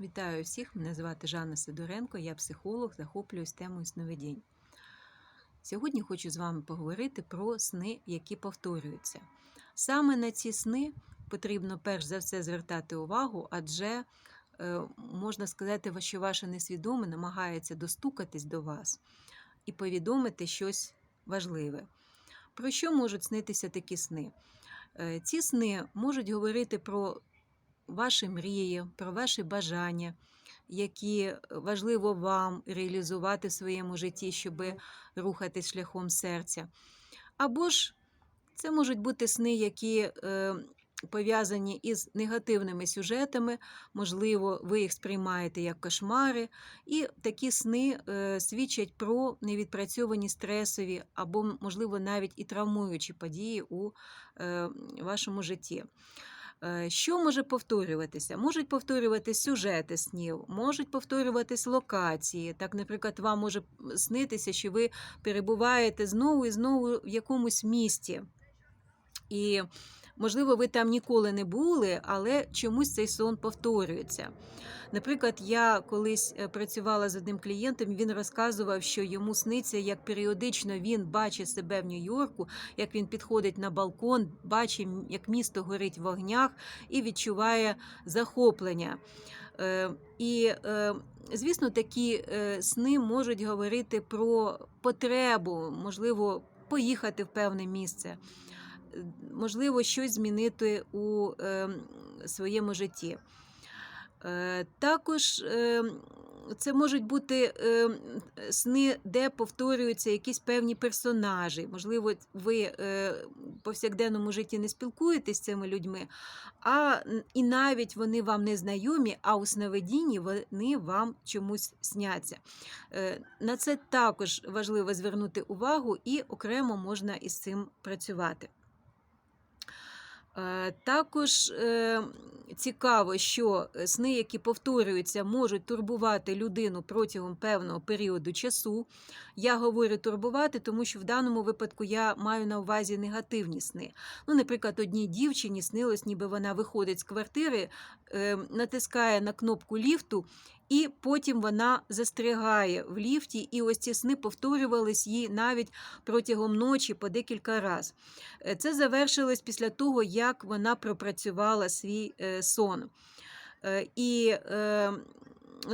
Вітаю всіх! Мене звати Жанна Сидоренко, я психолог, захоплююсь темою сновидінь. Сьогодні хочу з вами поговорити про сни, які повторюються. Саме на ці сни потрібно перш за все звертати увагу, адже е, можна сказати, що ваше несвідоме намагається достукатись до вас і повідомити щось важливе. Про що можуть снитися такі сни? Е, Ці сни можуть говорити про ваші мрії, про ваші бажання, які важливо вам реалізувати в своєму житті, щоб рухатись шляхом серця. Або ж це можуть бути сни, які е, пов'язані із негативними сюжетами, можливо, ви їх сприймаєте як кошмари, і такі сни е, свідчать про невідпрацьовані стресові або, можливо, навіть і травмуючі події у е, вашому житті. Е, Що може повторюватися? Можуть повторюватись сюжети снів, можуть повторюватись локації. Так, наприклад, вам може снитися, що ви перебуваєте знову і знову в якомусь місті. І, можливо, ви там ніколи не були, але чомусь цей сон повторюється. Наприклад, я колись е, працювала з одним клієнтом, він розказував, що йому сниться, як періодично він бачить себе в Нью-Йорку, як він підходить на балкон, бачить, як місто горить в вогнях і відчуває захоплення. Е, І, е, звісно, такі сни можуть говорити про потребу, можливо, поїхати в певне місце, можливо, щось змінити у е, своєму житті. Е, Також е, це можуть бути е, сни, де повторюються якісь певні персонажі. Можливо, ви е, в повсякденному житті не спілкуєтесь з цими людьми, а і навіть вони вам не знайомі, а у сновидінні вони вам чомусь сняться. Е, На це також важливо звернути увагу, і окремо можна із цим працювати. Е, Також е, цікаво, що е, сни, які повторюються, можуть турбувати людину протягом певного періоду часу. Я говорю турбувати, тому що в даному випадку я маю на увазі негативні сни. Ну, наприклад, одній дівчині снилось, ніби вона виходить з квартири, е, натискає на кнопку ліфту. І потім вона застрягає в ліфті, і ось ці сни повторювались їй навіть протягом ночі по декілька разів. Е, Це завершилось після того, як вона пропрацювала свій е, сон. Е, І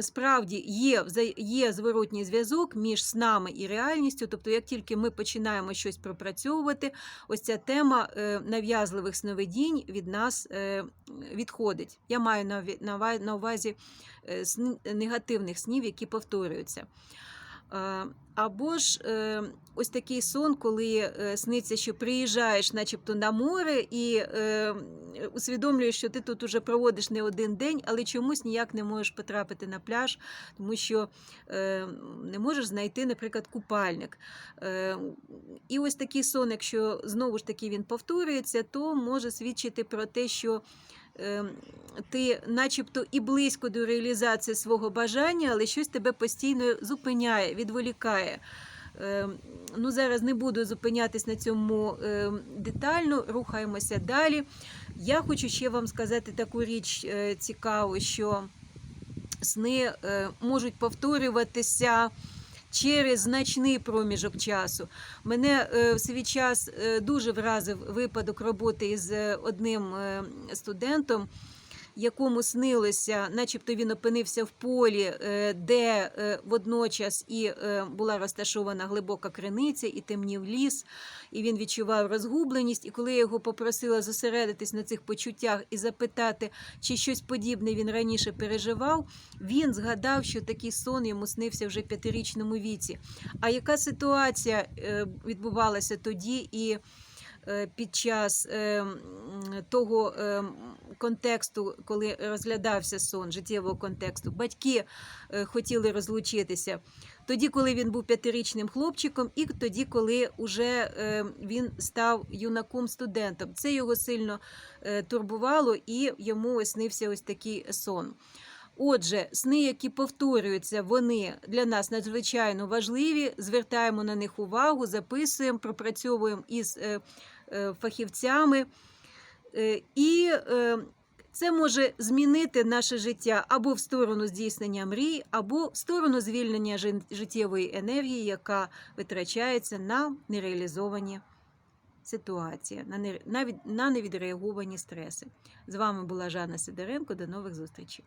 справді є, є зворотній зв'язок між снами і реальністю. Тобто, як тільки ми починаємо щось пропрацьовувати, ось ця тема е, нав'язливих сновидінь від нас е, відходить. Я маю на увазі е, негативних снів, які повторюються. Або ж е, ось такий сон, коли е, сниться, що приїжджаєш, начебто на море, і е, усвідомлюєш, що ти тут уже проводиш не один день, але чомусь ніяк не можеш потрапити на пляж, тому що не можеш знайти, наприклад, купальник. І ось такий сон, якщо знову ж таки він повторюється, то може свідчити про те, що ти начебто і близько до реалізації свого бажання, але щось тебе постійно зупиняє, відволікає. Е, Ну, зараз не буду зупинятись на цьому е, детально, рухаємося далі. Я хочу ще вам сказати таку річ е, цікаву, що сни е, можуть повторюватися через значний проміжок часу. Мене е, в свій час е, дуже вразив випадок роботи із е, одним студентом. Якому снилося, начебто він опинився в полі, е, де е, водночас і е, була розташована глибока криниця, і темнів ліс, і він відчував розгубленість. І коли я його попросила зосередитись на цих почуттях і запитати, чи щось подібне він раніше переживав, він згадав, що такий сон йому снився вже п'ятирічному віці. А яка ситуація відбувалася тоді і під час того контексту, коли розглядався сон, життєвого контексту, батьки е, хотіли розлучитися. Тоді, коли він був п'ятирічним хлопчиком, і тоді, коли вже е, він став юнаком-студентом. Це його сильно е, турбувало, і йому ось снився ось такий сон. Отже, сни, які повторюються, вони для нас надзвичайно важливі. Звертаємо на них увагу, записуємо, пропрацьовуємо із фахівцями. Е, І е, Це може змінити наше життя або в сторону здійснення мрій, або в сторону звільнення життєвої енергії, яка витрачається на нереалізовані ситуації, на не- на на невідреаговані стреси. З вами була Жанна Сидоренко. До нових зустрічей.